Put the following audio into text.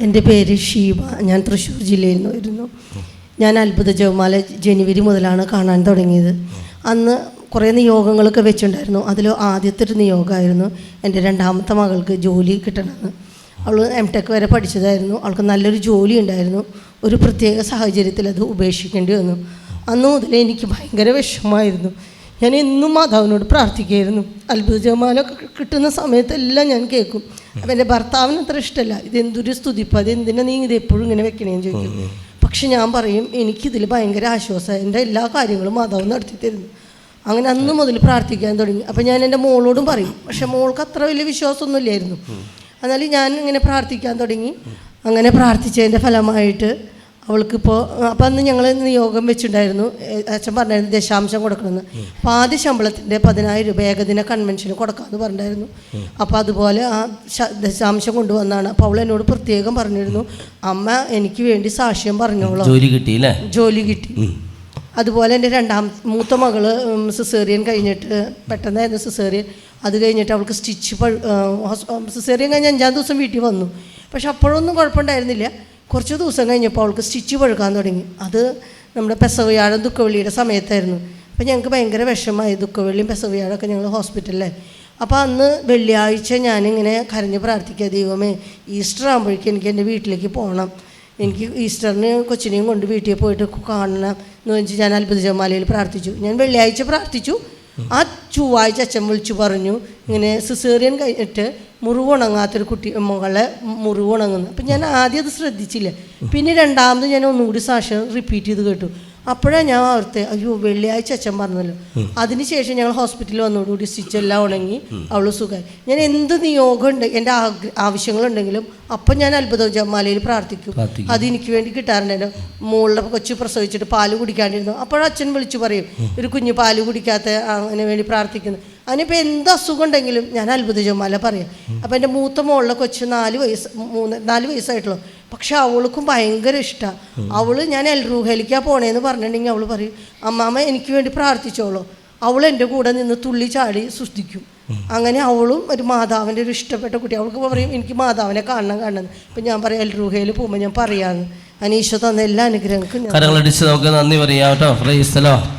എന്റെ പേര് ഷീബ. ഞാൻ തൃശ്ശൂർ ജില്ലയിൽ നിന്ന് വരുന്നു. ഞാൻ അത്ഭുത ജവമാല ജനുവരി മുതലാണ് കാണാൻ തുടങ്ങിയത്. അന്ന് കുറേ നിയോഗങ്ങളൊക്കെ വെച്ചിട്ടുണ്ടായിരുന്നു. അതിൽ ആദ്യത്തെ ഒരു നിയോഗമായിരുന്നു എന്റെ രണ്ടാമത്തെ മകൾക്ക് ജോലി കിട്ടണമെന്ന്. അവൾ എം ടെക് വരെ പഠിച്ചതായിരുന്നു. അവൾക്ക് നല്ലൊരു ജോലി ഉണ്ടായിരുന്നു. ഒരു പ്രത്യേക സാഹചര്യത്തിൽ അത് ഉപേക്ഷിക്കേണ്ടി വന്നു. അന്ന് മുതലേ എനിക്ക് ഭയങ്കര വിഷമമായിരുന്നു. ഞാൻ എന്നും മാതാവിനോട് പ്രാർത്ഥിക്കുകയായിരുന്നു. അത്ഭുതമാലൊക്കെ കിട്ടുന്ന സമയത്തെല്ലാം ഞാൻ കേൾക്കും. അപ്പം എന്റെ ഭർത്താവിന് അത്ര ഇഷ്ടമല്ല ഇതെന്തൊരു സ്തുതിപ്പ് അത് എന്തിനാ നീ ഇത് എപ്പോഴും ഇങ്ങനെ വെക്കണേന്ന് ചോദിക്കും. പക്ഷെ ഞാൻ പറയും എനിക്കിതിൽ ഭയങ്കര ആശ്വാസം. എന്റെ എല്ലാ കാര്യങ്ങളും മാതാവ് നടത്തി തരുന്നു. അങ്ങനെ അന്ന് മുതൽ പ്രാർത്ഥിക്കാൻ തുടങ്ങി. അപ്പം ഞാൻ എന്റെ മോളോടും പറയും. പക്ഷെ മോൾക്ക് അത്ര വലിയ വിശ്വാസമൊന്നുമില്ലായിരുന്നു എന്നാലും ഞാൻ ഇങ്ങനെ പ്രാർത്ഥിക്കാൻ തുടങ്ങി. അങ്ങനെ പ്രാർത്ഥിച്ചതിന്റെ ഫലമായിട്ട് അവൾക്കിപ്പോൾ അപ്പം അന്ന് ഞങ്ങൾ നിയോഗം വെച്ചിട്ടുണ്ടായിരുന്നു അച്ഛൻ പറഞ്ഞായിരുന്നു ദശാംശം കൊടുക്കണമെന്ന് അപ്പോൾ ആദ്യ ശമ്പളത്തിന്റെ പതിനായിരം രൂപ ഏകദിന കൺവെൻഷന് കൊടുക്കാമെന്ന് പറഞ്ഞിട്ടുണ്ടായിരുന്നു അപ്പോൾ അതുപോലെ ആ ദശാംശം കൊണ്ടുവന്നാണ്. അപ്പോൾ അവൾ എന്നോട് പ്രത്യേകം പറഞ്ഞിരുന്നു. അമ്മ എനിക്ക് വേണ്ടി സാക്ഷ്യം പറഞ്ഞോളൂ. ജോലി കിട്ടി ജോലി കിട്ടി. അതുപോലെ എന്റെ രണ്ടാം മൂത്ത മകൾ സിസേറിയൻ കഴിഞ്ഞിട്ട് പെട്ടെന്നായിരുന്നു സിസേറിയൻ. അത് കഴിഞ്ഞിട്ട് അവൾക്ക് സ്റ്റിച്ച് സിസേറിയൻ കഴിഞ്ഞ് അഞ്ചാം ദിവസം വീട്ടിൽ വന്നു. പക്ഷെ അപ്പോഴൊന്നും കുഴപ്പമുണ്ടായിരുന്നില്ല. കുറച്ച് ദിവസം കഴിഞ്ഞപ്പോൾ അവൾക്ക് സ്റ്റിച്ച് പഴുക്കാൻ തുടങ്ങി. അത് നമ്മുടെ പെസവ്യാഴം ദുഃഖവെള്ളിയുടെ സമയത്തായിരുന്നു. അപ്പോൾ ഞങ്ങൾക്ക് ഭയങ്കര വിഷമമായി ദുഃഖവെള്ളിയും പെസവ്യാഴമൊക്കെ ഞങ്ങൾ ഹോസ്പിറ്റലിലെ അപ്പോൾ അന്ന് വെള്ളിയാഴ്ച ഞാനിങ്ങനെ കരഞ്ഞ് പ്രാർത്ഥിക്കുക ദൈവമേ ഈസ്റ്റർ ആകുമ്പോഴേക്കും എനിക്ക് എന്റെ വീട്ടിലേക്ക് പോകണം എനിക്ക് ഈസ്റ്ററിന് കൊച്ചിനെയും കൊണ്ട് വീട്ടിൽ പോയിട്ട് കാണണം എന്ന് വെച്ച് ഞാൻ അത്ഭുത ജമാലയിൽ പ്രാർത്ഥിച്ചു. ഞാൻ വെള്ളിയാഴ്ച പ്രാർത്ഥിച്ചു. ആ ചൊവ്വാഴ്ച അച്ഛൻ വിളിച്ചു പറഞ്ഞു ഇങ്ങനെ സിസേറിയൻ കഴിഞ്ഞിട്ട് മുറിവുണങ്ങാത്തൊരു കുട്ടി മകളെ മുറിവുണങ്ങുന്നു. അപ്പം ഞാൻ ആദ്യം അത് ശ്രദ്ധിച്ചില്ല. പിന്നെ രണ്ടാമത് ഞാൻ ഒന്നുകൂടി സാക്ഷ്യം റിപ്പീറ്റ് ചെയ്ത് കേട്ടു. അപ്പോഴാണ് ഞാൻ ഓർത്തെ അയ്യോ വെള്ളിയാഴ്ച അച്ഛൻ പറഞ്ഞല്ലോ. അതിനുശേഷം ഞങ്ങൾ ഹോസ്പിറ്റലിൽ വന്നതോടുകൂടി സ്റ്റിച്ച് എല്ലാം ഉണങ്ങി അവൾ സുഖമായി. ഞാൻ എന്ത് നിയോഗം ഉണ്ട് എന്റെ ആവശ്യങ്ങളുണ്ടെങ്കിലും അപ്പം ഞാൻ അത്ഭുത ജമാലയിൽ പ്രാർത്ഥിക്കും. പ്രാർത്ഥിക്കും. അത് എനിക്ക് വേണ്ടി കിട്ടാറുണ്ട് എന്റെ മുകളിലെ കൊച്ചു പ്രസവിച്ചിട്ട് പാൽ കുടിക്കാണ്ടിരുന്നു. അപ്പോഴച്ഛൻ വിളിച്ചു പറയും ഒരു കുഞ്ഞ് പാൽ കുടിക്കാത്ത അങ്ങനെ വേണ്ടി പ്രാർത്ഥിക്കുന്നു. അതിനിപ്പോൾ എന്ത് അസുഖം ഉണ്ടെങ്കിലും ഞാൻ അത്ഭുത ചുമ്മാല പറയാം. അപ്പം എന്റെ മൂത്ത മോളിലെ കൊച്ച് നാല് വയസ്സ് മൂന്ന് നാല് വയസ്സായിട്ടുള്ളൂ. പക്ഷെ അവൾക്കും ഭയങ്കര ഇഷ്ടമാണ് അവൾ ഞാൻ എൽ റൂഹയിലേക്കാ പോണേന്ന് പറഞ്ഞിട്ടുണ്ടെങ്കിൽ അവൾ പറയും അമ്മാമ്മ എനിക്ക് വേണ്ടി പ്രാർത്ഥിച്ചോളൂ. അവൾ എന്റെ കൂടെ നിന്ന് തുള്ളി ചാടി സൃഷ്ടിക്കും അങ്ങനെ അവളും ഒരു മാതാവിന്റെ ഒരു ഇഷ്ടപ്പെട്ട കുട്ടി. അവൾക്ക് പറയും എനിക്ക് മാതാവിനെ കാണണം കാണണം. ഇപ്പം ഞാൻ പറയാം എൽ റൂഹയിൽ പോകുമ്പോൾ ഞാൻ പറയാമെന്ന് അനീഷ തന്ന എല്ലാ അനുഗ്രഹങ്ങൾക്കും നന്ദി പറയാം കേട്ടോ.